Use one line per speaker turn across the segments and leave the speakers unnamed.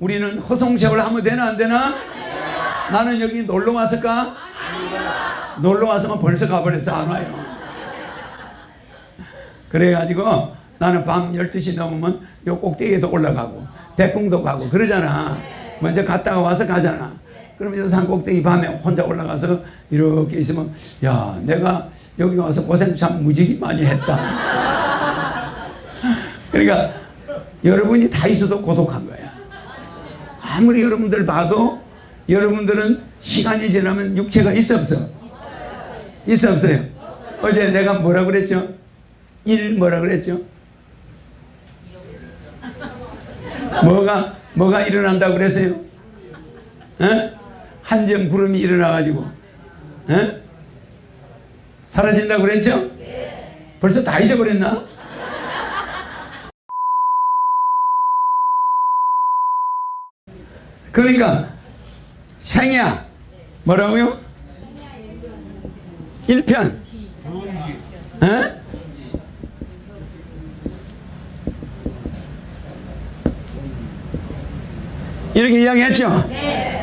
우리는 허송세월 하면 되나 안 되나? 나는 여기 놀러 왔을까? 놀러 왔으면 벌써 가버렸어 안 와요. 그래가지고 나는 밤 12시 넘으면 요 꼭대기에도 올라가고 백궁도 가고 그러잖아. 먼저 갔다가 와서 가잖아. 그러면 요 산 꼭대기 밤에 혼자 올라가서 이렇게 있으면 야 내가 여기 와서 고생 참 무지개 많이 했다. 그러니까 여러분이 다 있어도 고독한 거야. 아무리 여러분들 봐도 여러분들은 시간이 지나면 육체가 있어 없어? 있어 없어요? 어제 내가 뭐라 그랬죠? 일 뭐라 그랬죠? 뭐가 뭐가 일어난다고 그랬어요? 에? 한점 구름이 일어나가지고 에? 사라진다고 그랬죠? 벌써 다 잊어버렸나? 그러니까 생야 뭐라고요? 1편 에? 이렇게 이야기했죠?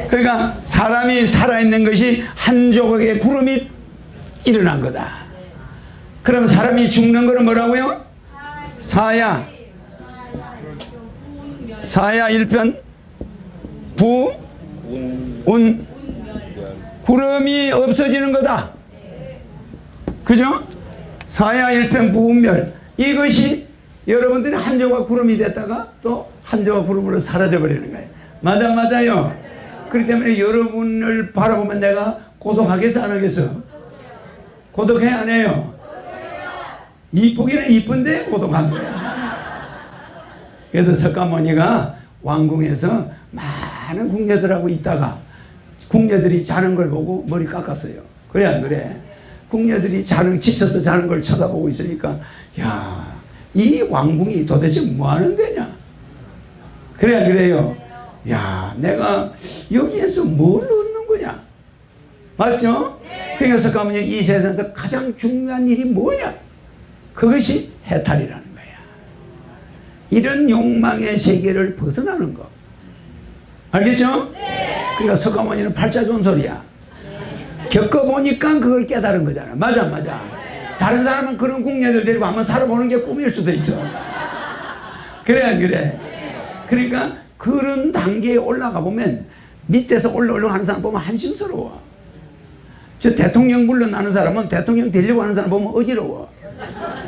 그러니까 사람이 살아있는 것이 한 조각의 구름이 일어난 거다. 그럼 사람이 죽는 거는 뭐라고요? 사야. 사야 1편 부, 운, 구름이 없어지는 거다. 그죠? 사야 일편 부운멸. 이것이 여러분들이 한 조각 구름이 됐다가 또 한 조각 구름으로 사라져 버리는 거예요. 맞아, 맞아요. 그렇기 때문에 여러분을 바라보면 내가 고독하겠어, 안 하겠어? 고독해, 안 해요? 이쁘기는 이쁜데 고독한 거야. 그래서 석가모니가 왕궁에서 많은 궁녀들하고 있다가 궁녀들이 자는 걸 보고 머리 깎았어요. 그래 안 그래? 궁녀들이 자는 지쳐서 자는 걸 쳐다보고 있으니까 야, 이 왕궁이 도대체 뭐 하는 데냐? 그래 안 그래요? 야, 내가 여기에서 뭘 얻는 거냐? 맞죠? 그러니까 석가모니 이 세상에서 가장 중요한 일이 뭐냐? 그것이 해탈이라는 거야. 이런 욕망의 세계를 벗어나는 거. 알겠죠? 그러니까 석가모니는 팔자 좋은 소리야. 겪어보니까 그걸 깨달은 거잖아. 맞아, 맞아. 다른 사람은 그런 궁녀들 데리고 한번 살아보는 게 꿈일 수도 있어. 그래, 안 그래? 그러니까 그런 단계에 올라가 보면 밑에서 하는 사람 보면 한심스러워. 저 대통령 물러나는 사람은 대통령 되려고 하는 사람 보면 어지러워.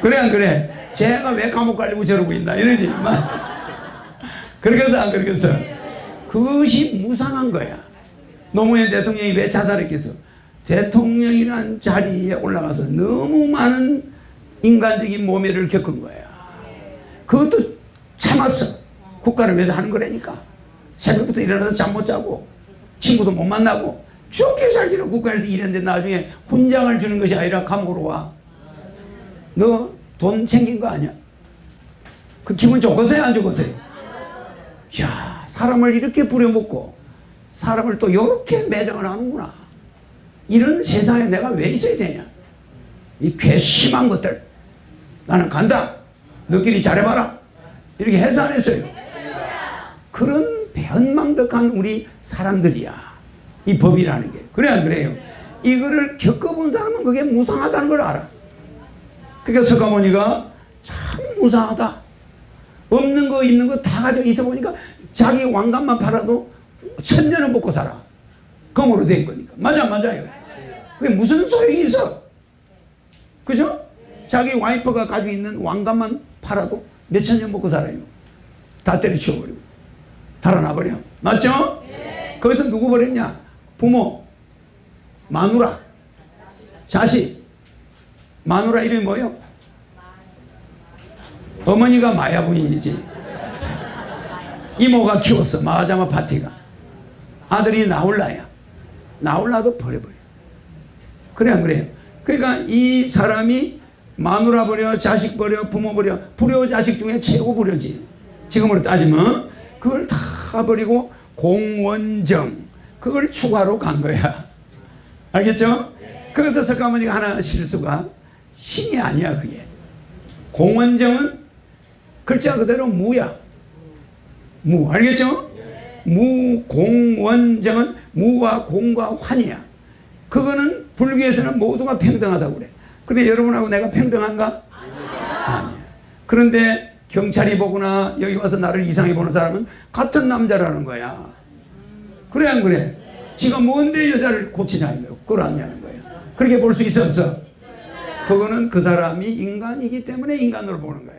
그래, 안 그래? 쟤가 왜 감옥 가려고 저러고 있나? 이러지. 그러겠어, 안 그러겠어? 그것이 무상한 거야. 노무현 대통령이 왜 자살했겠어? 대통령이란 자리에 올라가서 너무 많은 인간적인 모멸을 겪은 거야. 그것도 참았어. 국가를 위해서 하는 거라니까. 새벽부터 일어나서 잠 못 자고, 친구도 못 만나고, 좋게 살기로 국가에서 일했는데 나중에 훈장을 주는 것이 아니라 감옥으로 와. 너 돈 챙긴 거 아니야? 그 기분 좋겠어요? 안 좋겠어요? 야 사람을 이렇게 부려먹고, 사람을 또 이렇게 매장을 하는구나. 이런 세상에 내가 왜 있어야 되냐? 이 괘씸한 것들. 나는 간다. 너끼리 잘해봐라. 이렇게 해서 안 했어요. 그런 변망덕한 우리 사람들이야. 이 법이라는 게. 그래, 안 그래요? 이거를 겪어본 사람은 그게 무상하다는 걸 알아. 그러니까 석가모니가 참 무상하다. 없는 거 있는 거 다 가지고 있어 보니까 자기 왕관만 팔아도 천년은 먹고 살아. 검으로 된 거니까. 맞아, 맞아요. 그게 무슨 소용이 있어? 그죠? 자기 와이프가 가지고 있는 왕관만 팔아도 몇천 년 먹고 살아요. 다 때려치워버리고. 달아나버려. 맞죠? 거기서 누구 버렸냐? 부모, 마누라, 자식. 마누라 이름이 뭐예요? 어머니가 마야 부인이지. 이모가 키웠어. 마하자마 파티가. 아들이 나올라야. 나올라도 버려버려. 그래, 안 그래요? 그러니까 이 사람이 마누라 버려, 자식 버려, 부모 버려, 불효 자식 중에 최고 불효지. 지금으로 따지면 그걸 다 버리고 공원정 그걸 추가로 간 거야. 알겠죠? 그래서 석가모니가 하나 실수가 신이 아니야 그게. 공원정은 글자 그대로 무야. 무 알겠죠? 무공원정은 무와 공과 환이야. 그거는 불교에서는 모두가 평등하다고 그래. 근데 여러분하고 내가 평등한가? 아니야. 그런데 경찰이 보거나 여기 와서 나를 이상히 보는 사람은 같은 남자라는 거야. 그래 안 그래? 지가 뭔데 여자를 고치냐 이거 끌어안냐는 거야. 그렇게 볼 수 있어 없어? 그거는 그 사람이 인간이기 때문에 인간으로 보는 거야.